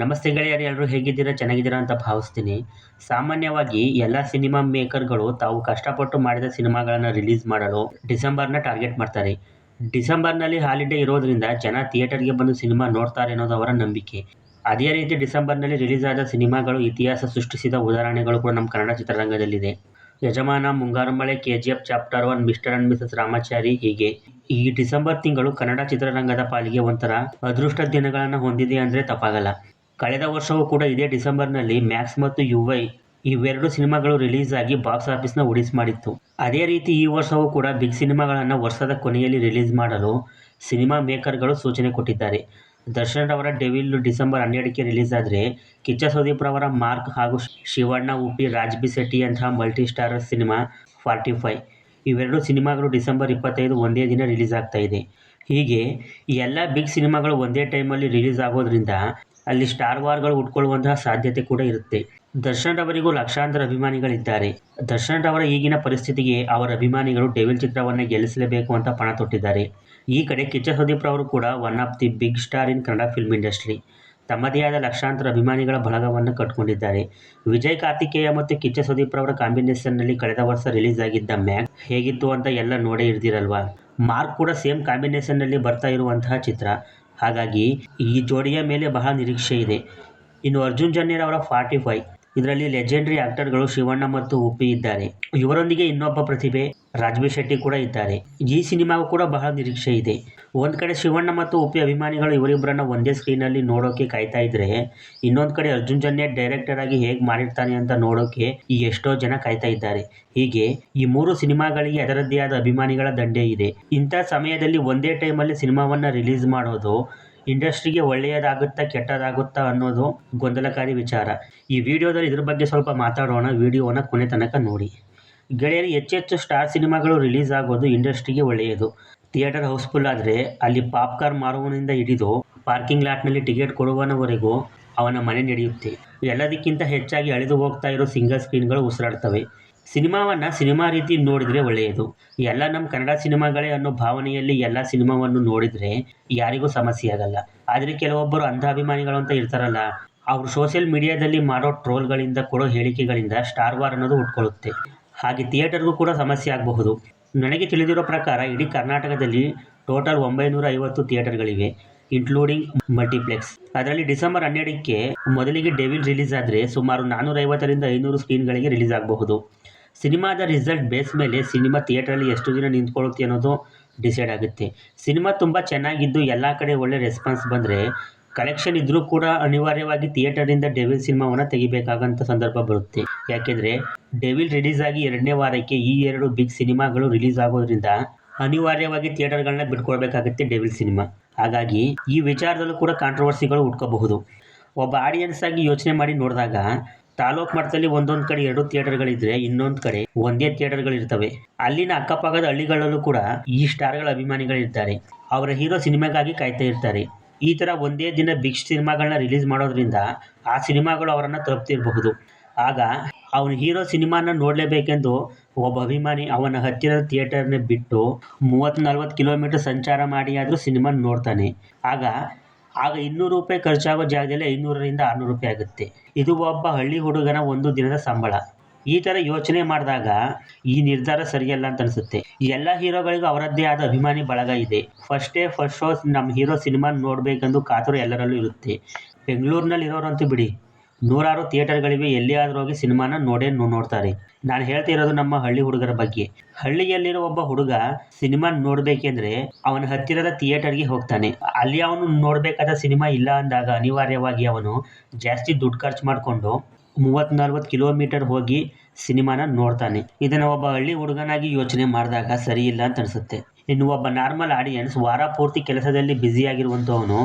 ನಮಸ್ತೆ ಗೆಳೆಯರು ಎಲ್ಲರೂ ಹೇಗಿದ್ದೀರಾ? ಚೆನ್ನಾಗಿದ್ದೀರಾ ಅಂತ ಭಾವಿಸ್ತೀನಿ. ಸಾಮಾನ್ಯವಾಗಿ ಎಲ್ಲ ಸಿನಿಮಾ ಮೇಕರ್ಗಳು ತಾವು ಕಷ್ಟಪಟ್ಟು ಮಾಡಿದ ಸಿನಿಮಾಗಳನ್ನು ರಿಲೀಸ್ ಮಾಡಲು ಡಿಸೆಂಬರ್ನ ಟಾರ್ಗೆಟ್ ಮಾಡ್ತಾರೆ. ಡಿಸೆಂಬರ್ನಲ್ಲಿ ಹಾಲಿಡೇ ಇರೋದ್ರಿಂದ ಜನ ಥಿಯೇಟರ್ಗೆ ಬಂದು ಸಿನಿಮಾ ನೋಡ್ತಾರೆ ಅನ್ನೋದು ಅವರ ನಂಬಿಕೆ. ಅದೇ ರೀತಿ ಡಿಸೆಂಬರ್ನಲ್ಲಿ ರಿಲೀಸ್ ಆದ ಸಿನಿಮಾಗಳು ಇತಿಹಾಸ ಸೃಷ್ಟಿಸಿದ ಉದಾಹರಣೆಗಳು ಕೂಡ ನಮ್ಮ Kannada ಚಿತ್ರರಂಗದಲ್ಲಿದೆ. Yajamana Mungaru Male K G F chapter one Mr and Mrs Ramachari ಹೀಗೆ. ಈ ಡಿಸೆಂಬರ್ ತಿಂಗಳು ಕನ್ನಡ ಚಿತ್ರರಂಗದ ಪಾಲಿಗೆ ಒಂಥರ ಅದೃಷ್ಟ ದಿನಗಳನ್ನು ಹೊಂದಿದೆ ಅಂದರೆ ತಪ್ಪಾಗಲ್ಲ. ಕಳೆದ ವರ್ಷವೂ ಕೂಡ ಇದೇ ಡಿಸೆಂಬರ್ನಲ್ಲಿ ಮ್ಯಾಕ್ಸ್ ಮತ್ತು ಯು ವೈ ಇವೆರಡು ಸಿನಿಮಾಗಳು ರಿಲೀಸ್ ಆಗಿ ಬಾಕ್ಸ್ ಆಫೀಸ್ನ ಉಡಿಸ್ ಮಾಡಿತ್ತು. ಅದೇ ರೀತಿ ಈ ವರ್ಷವೂ ಕೂಡ ಬಿಗ್ ಸಿನಿಮಾಗಳನ್ನು ವರ್ಷದ ಕೊನೆಯಲ್ಲಿ ರಿಲೀಸ್ ಮಾಡಲು ಸಿನಿಮಾ ಮೇಕರ್ಗಳು ಸೂಚನೆ ಕೊಟ್ಟಿದ್ದಾರೆ. ದರ್ಶನ್ ಅವರ ಡೆವಿಲ್ ಡಿಸೆಂಬರ್ ಹನ್ನೆರಡಕ್ಕೆ ರಿಲೀಸ್ ಆದರೆ ಕಿಚ್ಚ ಸುದೀಪ್ ರವರ ಮಾರ್ಕ್ ಹಾಗೂ ಶಿವಣ್ಣ ಉಪಿ ರಾಜ್ಬಿ ಶೆಟ್ಟಿ ಅಂತಹ multi star cinema forty five ಇವೆರಡು ಸಿನಿಮಾಗಳು ಡಿಸೆಂಬರ್ ಇಪ್ಪತ್ತೈದು ಒಂದೇ ದಿನ ರಿಲೀಸ್ ಆಗ್ತಾ ಇದೆ. ಹೀಗೆ ಎಲ್ಲ ಬಿಗ್ ಸಿನಿಮಾಗಳು ಒಂದೇ ಟೈಮಲ್ಲಿ ರಿಲೀಸ್ ಆಗೋದ್ರಿಂದ ಅಲ್ಲಿ ಸ್ಟಾರ್ ವಾರ್ಗಳು ಉಟ್ಕೊಳ್ಳುವಂತಹ ಸಾಧ್ಯತೆ ಕೂಡ ಇರುತ್ತೆ. ದರ್ಶನ್ ರವರಿಗೂ ಲಕ್ಷಾಂತರ ಅಭಿಮಾನಿಗಳಿದ್ದಾರೆ. ದರ್ಶನ್ ರವರ ಈಗಿನ ಪರಿಸ್ಥಿತಿಗೆ ಅವರ ಅಭಿಮಾನಿಗಳು ಡೆವಿಲ್ ಚಿತ್ರವನ್ನು ಗೆಲ್ಲಿಸಲೇಬೇಕು ಅಂತ ಪಣ ತೊಟ್ಟಿದ್ದಾರೆ. ಈ ಕಡೆ ಕಿಚ್ಚ ಸುದೀಪ್ ರವರು ಕೂಡ one of the big star in Kannada film industry ತಮ್ಮದೇ ಆದ ಲಕ್ಷಾಂತರ ಅಭಿಮಾನಿಗಳ ಬಳಗವನ್ನು ಕಟ್ಕೊಂಡಿದ್ದಾರೆ. ವಿಜಯ್ ಕಾರ್ತಿಕೇಯ ಮತ್ತು ಕಿಚ್ಚ ಸುದೀಪ್ ರವರ ಕಾಂಬಿನೇಷನ್ನಲ್ಲಿ ಕಳೆದ ವರ್ಷ ರಿಲೀಸ್ ಆಗಿದ್ದ ಮ್ಯಾಕ್ ಹೇಗಿತ್ತು ಅಂತ ಎಲ್ಲ ನೋಡೇ ಇರ್ದಿರಲ್ವಾ? ಮಾರ್ಕ್ ಕೂಡ ಸೇಮ್ ಕಾಂಬಿನೇಷನ್ನಲ್ಲಿ ಬರ್ತಾ ಇರುವಂತಹ ಚಿತ್ರ. ಹಾಗಾಗಿ ಈ ಜೋಡಿಯ ಮೇಲೆ ಬಹಳ ನಿರೀಕ್ಷೆ ಇದೆ. ಇನ್ನು ಅರ್ಜುನ್ ಜನ್ಯರ್ ಅವರ ಫಾರ್ಟಿ ಫೈವ್. ಇದರಲ್ಲಿ ಲೆಜೆಂಡರಿ ಆಕ್ಟರ್ಗಳು ಶಿವಣ್ಣ ಮತ್ತು ಉಪ್ಪಿ ಇದ್ದಾರೆ. ಇವರೊಂದಿಗೆ ಇನ್ನೊಬ್ಬ ಪ್ರತಿಭೆ ರಾಜ್ಬಿ ಶೆಟ್ಟಿ ಕೂಡ ಇದ್ದಾರೆ. ಈ ಸಿನಿಮಾಗೂ ಕೂಡ ಬಹಳ ನಿರೀಕ್ಷೆ ಇದೆ. ಒಂದು ಕಡೆ ಶಿವಣ್ಣ ಮತ್ತು ಉಪಿ ಅಭಿಮಾನಿಗಳು ಇವರಿಬ್ಬರನ್ನ ಒಂದೇ ಸ್ಕ್ರೀನಲ್ಲಿ ನೋಡೋಕೆ ಕಾಯ್ತಾ ಇದ್ರೆ, ಇನ್ನೊಂದು ಕಡೆ ಅರ್ಜುನ್ ಜನ್ಯ ಡೈರೆಕ್ಟರ್ ಆಗಿ ಹೇಗೆ ಮಾಡಿರ್ತಾನೆ ಅಂತ ನೋಡೋಕೆ ಈ ಎಷ್ಟೋ ಜನ ಕಾಯ್ತಾ ಇದ್ದಾರೆ. ಹೀಗೆ ಈ ಮೂರು ಸಿನಿಮಾಗಳಿಗೆ ಅದರದ್ದೇ ಆದ ಅಭಿಮಾನಿಗಳ ದಂಡೆ ಇದೆ. ಇಂಥ ಸಮಯದಲ್ಲಿ ಒಂದೇ ಟೈಮಲ್ಲಿ ಸಿನಿಮಾವನ್ನು ರಿಲೀಸ್ ಮಾಡೋದು ಇಂಡಸ್ಟ್ರಿಗೆ ಒಳ್ಳೆಯದಾಗುತ್ತಾ ಕೆಟ್ಟದಾಗುತ್ತಾ ಅನ್ನೋದು ಗೊಂದಲಕಾರಿ ವಿಚಾರ. ಈ ವಿಡಿಯೋದಲ್ಲಿ ಇದ್ರ ಬಗ್ಗೆ ಸ್ವಲ್ಪ ಮಾತಾಡೋಣ. ವಿಡಿಯೋನ ಕೊನೆ ತನಕ ನೋಡಿ. ಗೆಳೆಯರು ಹೆಚ್ಚೆಚ್ಚು ಸ್ಟಾರ್ ಸಿನಿಮಾಗಳು ರಿಲೀಸ್ ಆಗೋದು ಇಂಡಸ್ಟ್ರಿಗೆ ಒಳ್ಳೆಯದು. ಥಿಯೇಟರ್ ಹೌಸ್ಫುಲ್ ಆದರೆ ಅಲ್ಲಿ ಪಾಪ್ಕಾರ್ನ್ ಮಾರುವನಿಂದ ಹಿಡಿದು ಪಾರ್ಕಿಂಗ್ ಲಾಟ್ನಲ್ಲಿ ಟಿಕೆಟ್ ಕೊಡುವನವರೆಗೂ ಅವನ ಮನೆ ನಡೆಯುತ್ತೆ. ಎಲ್ಲದಕ್ಕಿಂತ ಹೆಚ್ಚಾಗಿ ಅಳೆದು ಹೋಗ್ತಾ ಇರೋ ಸಿಂಗಲ್ ಸ್ಕ್ರೀನ್ಗಳು ಉಸಿರಾಡ್ತವೆ. ಸಿನಿಮಾವನ್ನು ಸಿನಿಮಾ ರೀತಿ ನೋಡಿದರೆ ಒಳ್ಳೆಯದು. ಎಲ್ಲ ನಮ್ಮ ಕನ್ನಡ ಸಿನಿಮಾಗಳೇ ಅನ್ನೋ ಭಾವನೆಯಲ್ಲಿ ಎಲ್ಲ ಸಿನಿಮಾವನ್ನು ನೋಡಿದರೆ ಯಾರಿಗೂ ಸಮಸ್ಯೆ ಆಗಲ್ಲ. ಆದರೆ ಕೆಲವೊಬ್ಬರು ಅಂಧ ಅಭಿಮಾನಿಗಳು ಅಂತ ಇರ್ತಾರಲ್ಲ, ಅವರು ಸೋಷಿಯಲ್ ಮೀಡಿಯಾದಲ್ಲಿ ಮಾಡೋ ಟ್ರೋಲ್ಗಳಿಂದ, ಕೊಡೋ ಹೇಳಿಕೆಗಳಿಂದ ಸ್ಟಾರ್ ವಾರ್ ಅನ್ನೋದು ಉಟ್ಕೊಳ್ಳುತ್ತೆ. ಹಾಗೆ ಥಿಯೇಟರ್ಗೂ ಕೂಡ ಸಮಸ್ಯೆ ಆಗಬಹುದು. ನನಗೆ ತಿಳಿದಿರೋ ಪ್ರಕಾರ ಇಡೀ ಕರ್ನಾಟಕದಲ್ಲಿ ಟೋಟಲ್ ಒಂಬೈನೂರ ಐವತ್ತು ಥಿಯೇಟರ್ಗಳಿವೆ ಇನ್ಕ್ಲೂಡಿಂಗ್ ಮಲ್ಟಿಪ್ಲೆಕ್ಸ್ ಅದರಲ್ಲಿ ಡಿಸೆಂಬರ್ ಹನ್ನೆರಡಕ್ಕೆ ಮೊದಲಿಗೆ ಡೆವಿಲ್ ರಿಲೀಸ್ ಆದರೆ ಸುಮಾರು ನಾನ್ನೂರೈವತ್ತರಿಂದ ಐನೂರು ಸ್ಕ್ರೀನ್ಗಳಿಗೆ ರಿಲೀಸ್ ಆಗಬಹುದು. ಸಿನಿಮಾದ ರಿಸಲ್ಟ್ ಬೇಸ್ ಮೇಲೆ ಸಿನಿಮಾ ಥಿಯೇಟರಲ್ಲಿ ಎಷ್ಟು ದಿನ ನಿಂತ್ಕೊಳ್ಳುತ್ತೆ ಅನ್ನೋದು ಡಿಸೈಡ್ ಆಗುತ್ತೆ. ಸಿನಿಮಾ ತುಂಬ ಚೆನ್ನಾಗಿದ್ದು ಎಲ್ಲ ಕಡೆ ಒಳ್ಳೆ ರೆಸ್ಪಾನ್ಸ್ ಬಂದರೆ ಕಲೆಕ್ಷನ್ ಇದ್ದರೂ ಕೂಡ ಅನಿವಾರ್ಯವಾಗಿ ಥಿಯೇಟರಿಂದ ಡೆವಿಲ್ ಸಿನಿಮಾವನ್ನು ತೆಗಿಬೇಕಾಗಂತ ಸಂದರ್ಭ ಬರುತ್ತೆ. ಯಾಕೆಂದರೆ ಡೆವಿಲ್ ರಿಲೀಸ್ ಆಗಿ ಎರಡನೇ ವಾರಕ್ಕೆ ಈ ಎರಡು ಬಿಗ್ ಸಿನಿಮಾಗಳು ರಿಲೀಸ್ ಆಗೋದ್ರಿಂದ ಅನಿವಾರ್ಯವಾಗಿ ಥಿಯೇಟರ್ಗಳನ್ನ ಬಿಟ್ಕೊಳ್ಬೇಕಾಗುತ್ತೆ ಡೆವಿಲ್ ಸಿನಿಮಾ ಹಾಗಾಗಿ ಈ ವಿಚಾರದಲ್ಲೂ ಕೂಡ ಕಾಂಟ್ರವರ್ಸಿಗಳು ಹುಟ್ಕೋಬಹುದು ಒಬ್ಬ ಆಡಿಯನ್ಸ್ ಆಗಿ ಯೋಚನೆ ಮಾಡಿ ನೋಡಿದಾಗ ತಾಲೂಕು ಮಟ್ಟದಲ್ಲಿ ಒಂದೊಂದು ಕಡೆ ಎರಡು ಥಿಯೇಟರ್ಗಳಿದ್ರೆ ಇನ್ನೊಂದು ಕಡೆ ಒಂದೇ ಥಿಯೇಟರ್ಗಳಿರ್ತವೆ ಅಲ್ಲಿನ ಅಕ್ಕಪಕ್ಕದ ಹಳ್ಳಿಗಳಲ್ಲೂ ಕೂಡ ಈ ಸ್ಟಾರ್ಗಳ ಅಭಿಮಾನಿಗಳಿರ್ತಾರೆ. ಅವರ ಹೀರೋ ಸಿನಿಮಾಗಾಗಿ ಕಾಯ್ತಾ ಇರ್ತಾರೆ. ಈ ಥರ ಒಂದೇ ದಿನ ಬಿಗ್ ಸಿನಿಮಾಗಳನ್ನ ರಿಲೀಸ್ ಮಾಡೋದ್ರಿಂದ ಆ ಸಿನಿಮಾಗಳು ಅವರನ್ನು ತಲುಪ್ತಿರಬಹುದು. ಆಗ ಅವನು ಹೀರೋ ಸಿನಿಮಾನ ನೋಡಲೇಬೇಕೆಂದು ಒಬ್ಬ ಅಭಿಮಾನಿ ಅವನ ಹತ್ತಿರದ ಥಿಯೇಟರ್ನ ಬಿಟ್ಟು ಮೂವತ್ತು ನಲ್ವತ್ತು ಕಿಲೋಮೀಟರ್ ಸಂಚಾರ ಮಾಡಿ ಆದರೂ ಸಿನಿಮಾ ನೋಡ್ತಾನೆ. ಆಗ ಆಗ ಇನ್ನೂರು ರೂಪಾಯಿ ಖರ್ಚಾಗೋ ಜಾಗದಲ್ಲಿ ಐನೂರರಿಂದ ಆರುನೂರು ರೂಪಾಯಿ ಆಗುತ್ತೆ. ಇದು ಒಬ್ಬ ಹಳ್ಳಿ ಹುಡುಗನ ಒಂದು ದಿನದ ಸಂಬಳ. ಈ ಥರ ಯೋಚನೆ ಮಾಡಿದಾಗ ಈ ನಿರ್ಧಾರ ಸರಿಯಲ್ಲ ಅಂತ ಅನಿಸುತ್ತೆ. ಎಲ್ಲ ಹೀರೋಗಳಿಗೂ ಅವರದ್ದೇ ಆದ ಅಭಿಮಾನಿ ಬಳಗ ಇದೆ. ಫಸ್ಟ್ ಡೇ ಫಸ್ಟ್ ಶೋ ನಮ್ಮ ಹೀರೋ ಸಿನಿಮಾ ನೋಡಬೇಕೆಂದು ಕಾತುರ ಎಲ್ಲರಲ್ಲೂ ಇರುತ್ತೆ. ಬೆಂಗಳೂರಿನಲ್ಲಿ ಇರೋರಂತೂ ಬಿಡಿ. ನೂರಾರು ಥಿಯೇಟರ್ಗಳಿವೆ, ಎಲ್ಲಿ ಆದರೂ ಹೋಗಿ ಸಿನಿಮಾನ ನೋಡೇ ನೋಡ್ತಾರೆ. ನಾನು ಹೇಳ್ತಿರೋದು ನಮ್ಮ ಹಳ್ಳಿ ಹುಡುಗರ ಬಗ್ಗೆ. ಹಳ್ಳಿಯಲ್ಲಿರೋ ಒಬ್ಬ ಹುಡುಗ ಸಿನಿಮಾ ನೋಡಬೇಕೆಂದ್ರೆ ಅವನ ಹತ್ತಿರದ ಥಿಯೇಟರ್ಗೆ ಹೋಗ್ತಾನೆ. ಅಲ್ಲಿ ಅವನು ನೋಡಬೇಕಾದ ಸಿನಿಮಾ ಇಲ್ಲ ಅಂದಾಗ ಅನಿವಾರ್ಯವಾಗಿ ಅವನು ಜಾಸ್ತಿ ದುಡ್ಡು ಖರ್ಚು ಮಾಡಿಕೊಂಡು ಮೂವತ್ತು ನಲ್ವತ್ತು ಕಿಲೋಮೀಟರ್ ಹೋಗಿ ಸಿನಿಮಾನ ನೋಡ್ತಾನೆ. ಇದನ್ನು ಒಬ್ಬ ಹಳ್ಳಿ ಹುಡುಗನಾಗಿ ಯೋಚನೆ ಮಾಡಿದಾಗ ಸರಿ ಇಲ್ಲ ಅಂತ ಅನಿಸುತ್ತೆ. ಇನ್ನು ಒಬ್ಬ ನಾರ್ಮಲ್ ಆಡಿಯನ್ಸ್ ವಾರ ಪೂರ್ತಿ ಕೆಲಸದಲ್ಲಿ ಬ್ಯುಸಿಯಾಗಿರುವಂಥವನು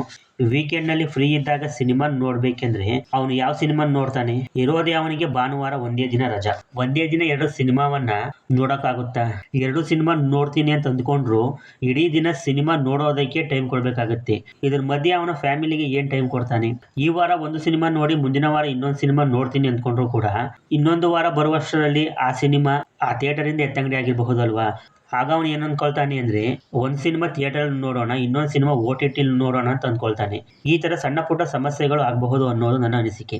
ವೀಕೆಂಡ್ನಲ್ಲಿ ಫ್ರೀ ಇದ್ದಾಗ ಸಿನಿಮಾ ನೋಡಬೇಕೆಂದ್ರೆ ಅವನು ಯಾವ ಸಿನಿಮಾ ನೋಡ್ತಾನೆ? ಇರೋದೇ ಅವನಿಗೆ ಭಾನುವಾರ ಒಂದೇ ದಿನ ರಜಾ. ಒಂದೇ ದಿನ ಎರಡು ಸಿನಿಮಾವನ್ನ ನೋಡೋಕ್ಕಾಗುತ್ತಾ? ಎರಡು ಸಿನಿಮಾ ನೋಡ್ತೀನಿ ಅಂತ ಅಂದ್ಕೊಂಡ್ರು ಇಡೀ ದಿನ ಸಿನಿಮಾ ನೋಡೋದಕ್ಕೆ ಟೈಮ್ ಕೊಡಬೇಕಾಗುತ್ತೆ. ಇದ್ರ ಮಧ್ಯೆ ಅವನ ಫ್ಯಾಮಿಲಿಗೆ ಏನ್ ಟೈಮ್ ಕೊಡ್ತಾನೆ? ಈ ವಾರ ಒಂದು ಸಿನಿಮಾ ನೋಡಿ, ಮುಂದಿನ ವಾರ ಇನ್ನೊಂದು ಸಿನಿಮಾ ನೋಡ್ತೀನಿ ಅಂದ್ಕೊಂಡ್ರು ಕೂಡ ಇನ್ನೊಂದು ವಾರ ಬರುವಷ್ಟರಲ್ಲಿ ಆ ಸಿನಿಮಾ ಆ ಥಿಯೇಟರ್ ಇಂದ ಎತ್ತಂಗಡಿ ಆಗಿರಬಹುದಲ್ವಾ? ಆಗ ಅವನು ಏನು ಅಂದ್ಕೊಳ್ತಾನೆ ಅಂದರೆ, ಒಂದು ಸಿನಿಮಾ ಥಿಯೇಟರ್ ನೋಡೋಣ, ಇನ್ನೊಂದು ಸಿನಿಮಾ ಓ ಟಿ ಟಿಲಿ ನೋಡೋಣ ಅಂತ ಅಂದ್ಕೊಳ್ತಾನೆ ಈ ಥರ ಸಣ್ಣ ಪುಟ್ಟ ಸಮಸ್ಯೆಗಳು ಆಗಬಹುದು ಅನ್ನೋದು ನನ್ನ ಅನಿಸಿಕೆ.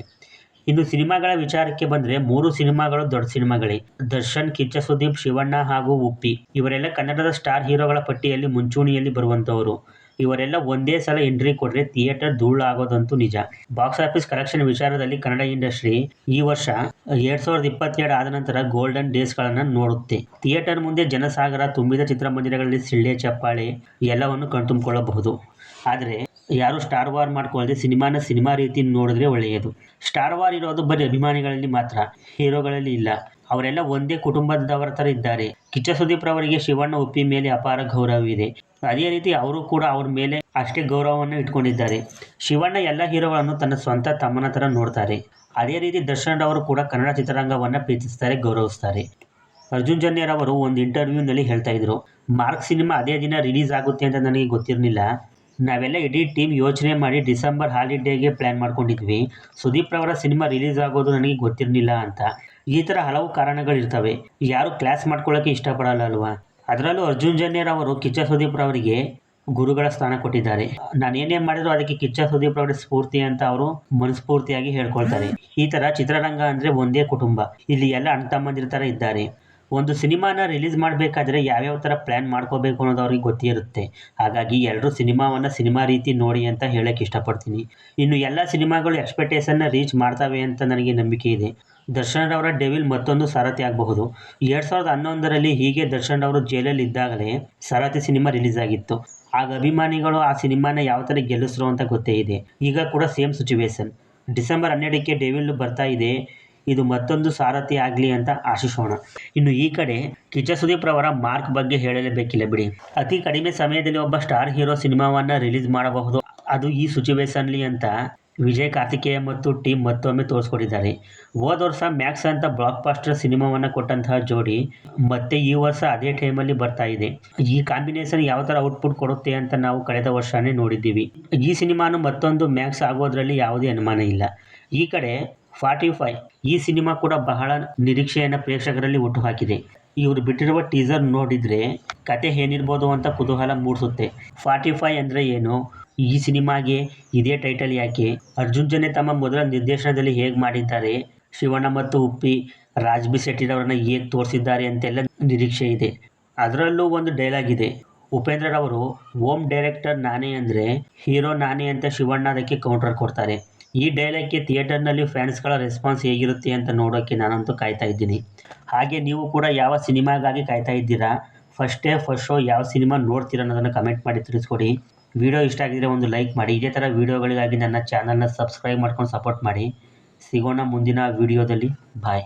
ಇನ್ನು ಸಿನಿಮಾಗಳ ವಿಚಾರಕ್ಕೆ ಬಂದರೆ, ಮೂರು ಸಿನಿಮಾಗಳು ದೊಡ್ಡ ಸಿನಿಮಾಗಳೇ. ದರ್ಶನ್, ಕಿಚ್ಚ ಸುದೀಪ್, ಶಿವಣ್ಣ ಹಾಗೂ ಉಪ್ಪಿ. ಇವರೆಲ್ಲ ಕನ್ನಡದ ಸ್ಟಾರ್ ಹೀರೋಗಳ ಪಟ್ಟಿಯಲ್ಲಿ, ಮುಂಚೂಣಿಯಲ್ಲಿ ಬರುವಂಥವರು ಇವರೆಲ್ಲ ಒಂದೇ ಸಲ ಎಂಟ್ರಿ ಕೊಟ್ಟರೆ ಥಿಯೇಟರ್ ಧೂಳು ಆಗೋದಂತೂ ನಿಜ. ಬಾಕ್ಸ್ ಆಫೀಸ್ ಕಲೆಕ್ಷನ್ ವಿಚಾರದಲ್ಲಿ ಕನ್ನಡ ಇಂಡಸ್ಟ್ರಿ ಈ ವರ್ಷ ಎರಡ್ ಸಾವಿರದ ಇಪ್ಪತ್ತೆರಡು ಆದ ನಂತರ ಗೋಲ್ಡನ್ ಡೇಸ್ ಗಳನ್ನ ನೋಡುತ್ತೆ. ಥಿಯೇಟರ್ ಮುಂದೆ ಜನಸಾಗರ, ತುಂಬಿದ ಚಿತ್ರಮಂದಿರಗಳಲ್ಲಿ ಸಿಳ್ಳೆ ಚಪ್ಪಾಳೆ ಎಲ್ಲವನ್ನು ಕಣ್ತುಂಬಿಕೊಳ್ಳಬಹುದು. ಆದರೆ ಯಾರು ಸ್ಟಾರ್ ವಾರ್ ಮಾಡ್ಕೊಳ್ಳದೆ ಸಿನಿಮಾನ ಸಿನಿಮಾ ರೀತಿ ನೋಡಿದ್ರೆ ಒಳ್ಳೆಯದು. ಸ್ಟಾರ್ ವಾರ್ ಇರೋದು ಬರೀ ಅಭಿಮಾನಿಗಳಲ್ಲಿ ಮಾತ್ರ, ಹೀರೋಗಳಲ್ಲಿ ಇಲ್ಲ. ಅವರೆಲ್ಲ ಒಂದೇ ಕುಟುಂಬದವರ ಥರ ಇದ್ದಾರೆ. ಕಿಚ್ಚ ಸುದೀಪ್ ರವರಿಗೆ ಶಿವಣ್ಣ ಉಪ್ಪಿ ಮೇಲೆ ಅಪಾರ ಗೌರವವಿದೆ. ಅದೇ ರೀತಿ ಅವರು ಕೂಡ ಅವ್ರ ಮೇಲೆ ಅಷ್ಟೇ ಗೌರವವನ್ನು ಇಟ್ಕೊಂಡಿದ್ದಾರೆ. ಶಿವಣ್ಣ ಎಲ್ಲ ಹೀರೋಗಳನ್ನು ತನ್ನ ಸ್ವಂತ ತಮ್ಮನ ಥರ ನೋಡ್ತಾರೆ. ಅದೇ ರೀತಿ ದರ್ಶನ್ ಅವರು ಕೂಡ ಕನ್ನಡ ಚಿತ್ರರಂಗವನ್ನು ಪ್ರೀತಿಸ್ತಾರೆ, ಗೌರವಿಸ್ತಾರೆ. ಅರ್ಜುನ್ ಜನ್ಯರವರು ಒಂದು ಇಂಟರ್ವ್ಯೂನಲ್ಲಿ ಹೇಳ್ತಾ ಇದ್ರು, ಮಾರ್ಕ್ ಸಿನಿಮಾ ಅದೇ ದಿನ ರಿಲೀಸ್ ಆಗುತ್ತೆ ಅಂತ ನನಗೆ ಗೊತ್ತಿರಲಿಲ್ಲ. ನಾವೆಲ್ಲ ಇಡೀ ಟೀಮ್ ಯೋಚನೆ ಮಾಡಿ ಡಿಸೆಂಬರ್ ಹಾಲಿಡೇಗೆ ಪ್ಲ್ಯಾನ್ ಮಾಡ್ಕೊಂಡಿದ್ವಿ. ಸುದೀಪ್ ರವರ ಸಿನಿಮಾ ರಿಲೀಸ್ ಆಗೋದು ನನಗೆ ಗೊತ್ತಿರಲಿಲ್ಲ ಅಂತ. ಈ ಥರ ಹಲವು ಕಾರಣಗಳಿರ್ತವೆ. ಯಾರು ಕ್ಲಾಸ್ ಮಾಡ್ಕೊಳ್ಳೋಕೆ ಇಷ್ಟಪಡಲ್ಲ ಅಲ್ವಾ? ಅದರಲ್ಲೂ ಅರ್ಜುನ್ ಜನ್ಯರವರು ಕಿಚ್ಚ ಸುದೀಪ್ ಅವರಿಗೆ ಗುರುಗಳ ಸ್ಥಾನ ಕೊಟ್ಟಿದ್ದಾರೆ. ನಾನು ಏನೇ ಮಾಡಿದ್ರು ಅದಕ್ಕೆ ಕಿಚ್ಚ ಸುದೀಪ್ ಅವರ ಸ್ಫೂರ್ತಿ ಅಂತ ಅವರು ಮನಸ್ಫೂರ್ತಿಯಾಗಿ ಹೇಳ್ಕೊಳ್ತಾರೆ. ಈ ತರ ಚಿತ್ರರಂಗ ಅಂದ್ರೆ ಒಂದೇ ಕುಟುಂಬ. ಇಲ್ಲಿ ಎಲ್ಲ ಅಣ್ಣ ಥರ ಇದ್ದಾರೆ. ಒಂದು ಸಿನಿಮಾನ ರಿಲೀಸ್ ಮಾಡಬೇಕಾದ್ರೆ ಯಾವ್ಯಾವ ಥರ ಪ್ಲ್ಯಾನ್ ಮಾಡ್ಕೋಬೇಕು ಅನ್ನೋದು ಅವ್ರಿಗೆ ಗೊತ್ತಿರುತ್ತೆ. ಹಾಗಾಗಿ ಎಲ್ಲರೂ ಸಿನಿಮಾವನ್ನು ಸಿನಿಮಾ ರೀತಿ ನೋಡಿ ಅಂತ ಹೇಳೋಕ್ಕೆ ಇಷ್ಟಪಡ್ತೀನಿ. ಇನ್ನು ಎಲ್ಲ ಸಿನಿಮಾಗಳು ಎಕ್ಸ್ಪೆಕ್ಟೇಷನ್ನ ರೀಚ್ ಮಾಡ್ತವೆ ಅಂತ ನನಗೆ ನಂಬಿಕೆ ಇದೆ. ದರ್ಶನ್ ರವರ ಡೆವಿಲ್ ಮತ್ತೊಂದು ಸಾರಥಿ ಆಗಬಹುದು. ಎರಡು ಸಾವಿರದ ಹನ್ನೊಂದರಲ್ಲಿ ಹೀಗೆ ದರ್ಶನ್ ಅವರು ಜೈಲಲ್ಲಿ ಇದ್ದಾಗಲೇ ಸಾರಥಿ ಸಿನಿಮಾ ರಿಲೀಸ್ ಆಗಿತ್ತು. ಆಗ ಅಭಿಮಾನಿಗಳು ಆ ಸಿನಿಮಾನ ಯಾವ ಥರ ಗೆಲ್ಲಿಸ್ರು ಅಂತ ಗೊತ್ತೇ ಇದೆ. ಈಗ ಕೂಡ ಸೇಮ್ ಸಿಚುವೇಶನ್ ಡಿಸೆಂಬರ್ ಹನ್ನೆರಡಕ್ಕೆ ಡೆವಿಲ್ ಬರ್ತಾ ಇದೆ. ಇದು ಮತ್ತೊಂದು ಸಾರಥಿ ಆಗಲಿ ಅಂತ ಆಶಿಸೋಣ. ಇನ್ನು ಈ ಕಡೆ ಕಿಚ್ಚ ಸುದೀಪ್ ರವರ ಮಾರ್ಕ್ ಬಗ್ಗೆ ಹೇಳಲೇಬೇಕಿಲ್ಲ ಬಿಡಿ. ಅತಿ ಕಡಿಮೆ ಸಮಯದಲ್ಲಿ ಒಬ್ಬ ಸ್ಟಾರ್ ಹೀರೋ ಸಿನಿಮಾವನ್ನು ರಿಲೀಸ್ ಮಾಡಬಹುದು. ಅದು ಈ ಸಿಚುವೇಶನ್ಲಿ ಅಂತ ವಿಜಯ್ ಕಾರ್ತಿಕೇಯ ಮತ್ತು ಟೀಮ್ ಮತ್ತೊಮ್ಮೆ ತೋರಿಸ್ಕೊಟ್ಟಿದ್ದಾರೆ. ಹೋದ ವರ್ಷ ಮ್ಯಾಕ್ಸ್ ಅಂತ ಬ್ಲಾಕ್ ಬಾಸ್ಟರ್ ಸಿನಿಮಾವನ್ನು ಕೊಟ್ಟಂತಹ ಜೋಡಿ ಮತ್ತೆ ಈ ವರ್ಷ ಅದೇ ಟೈಮಲ್ಲಿ ಬರ್ತಾ ಇದೆ. ಈ ಕಾಂಬಿನೇಷನ್ ಯಾವ ಥರ ಔಟ್ಪುಟ್ ಕೊಡುತ್ತೆ ಅಂತ ನಾವು ಕಳೆದ ವರ್ಷನೇ ನೋಡಿದ್ದೀವಿ. ಈ ಸಿನಿಮಾನು ಮತ್ತೊಂದು ಮ್ಯಾಕ್ಸ್ ಆಗೋದ್ರಲ್ಲಿ ಯಾವುದೇ ಅನುಮಾನ ಇಲ್ಲ. ಈ ಕಡೆ ಫಾರ್ಟಿ ಫೈವ್ ಈ ಸಿನಿಮಾ ಕೂಡ ಬಹಳ ನಿರೀಕ್ಷೆಯನ್ನು ಪ್ರೇಕ್ಷಕರಲ್ಲಿ ಹುಟ್ಟುಹಾಕಿದೆ. ಇವರು ಬಿಟ್ಟಿರುವ ಟೀಸರ್ ನೋಡಿದರೆ ಕತೆ ಏನಿರ್ಬೋದು ಅಂತ ಕುತೂಹಲ ಮೂಡಿಸುತ್ತೆ. ಫಾರ್ಟಿ ಫೈವ್ ಅಂದರೆ ಏನು? ಈ ಸಿನಿಮಾಗೆ ಇದೇ ಟೈಟಲ್ ಯಾಕೆ? ಅರ್ಜುನ್ ಜನ್ಯ ತಮ್ಮ ಮೊದಲ ನಿರ್ದೇಶನದಲ್ಲಿ ಹೇಗೆ ಮಾಡಿದ್ದಾರೆ? ಶಿವಣ್ಣ ಮತ್ತು ಉಪ್ಪಿ ರಾಜ್ಬಿ ಶೆಟ್ಟಿರವರನ್ನ ಹೇಗೆ ತೋರಿಸಿದ್ದಾರೆ ಅಂತೆಲ್ಲ ನಿರೀಕ್ಷೆ ಇದೆ. ಅದರಲ್ಲೂ ಒಂದು ಡೈಲಾಗ್ ಇದೆ. ಉಪೇಂದ್ರರವರು, ಓಮ್ ಡೈರೆಕ್ಟರ್ ನಾನೇ ಅಂದರೆ ಹೀರೋ ನಾನೇ ಅಂತ ಶಿವಣ್ಣ ಅದಕ್ಕೆ ಕೌಂಟರ್ ಕೊಡ್ತಾರೆ. ಈ ಡೈಲಾಗ್ಗೆ ಥಿಯೇಟರ್ನಲ್ಲಿ ಫ್ಯಾನ್ಸ್ಗಳ ರೆಸ್ಪಾನ್ಸ್ ಹೇಗಿರುತ್ತೆ ಅಂತ ನೋಡೋಕ್ಕೆ ನಾನಂತೂ ಕಾಯ್ತಾ ಇದ್ದೀನಿ. ಹಾಗೆ ನೀವು ಕೂಡ ಯಾವ ಸಿನಿಮಾಗಾಗಿ ಕಾಯ್ತಾ ಇದ್ದೀರಾ? ಫಸ್ಟ್ ಡೇ ಫಸ್ಟ್ ಶೋ ಯಾವ ಸಿನಿಮಾ ನೋಡ್ತೀರಾ ಅನ್ನೋದನ್ನು ಕಮೆಂಟ್ ಮಾಡಿ ತಿಳಿಸ್ಕೊಡಿ. ವಿಡಿಯೋ ಇಷ್ಟ ಆಗಿದ್ರೆ ಒಂದು ಲೈಕ್ ಮಾಡಿ. ಇದೇ ಥರ ವೀಡಿಯೋಗಳಿಗಾಗಿ ನನ್ನ ಚಾನಲ್ನ ಸಬ್ಸ್ಕ್ರೈಬ್ ಮಾಡ್ಕೊಂಡು ಸಪೋರ್ಟ್ ಮಾಡಿ. ಸಿಗೋಣ ಮುಂದಿನ ವೀಡಿಯೋದಲ್ಲಿ. ಬಾಯ್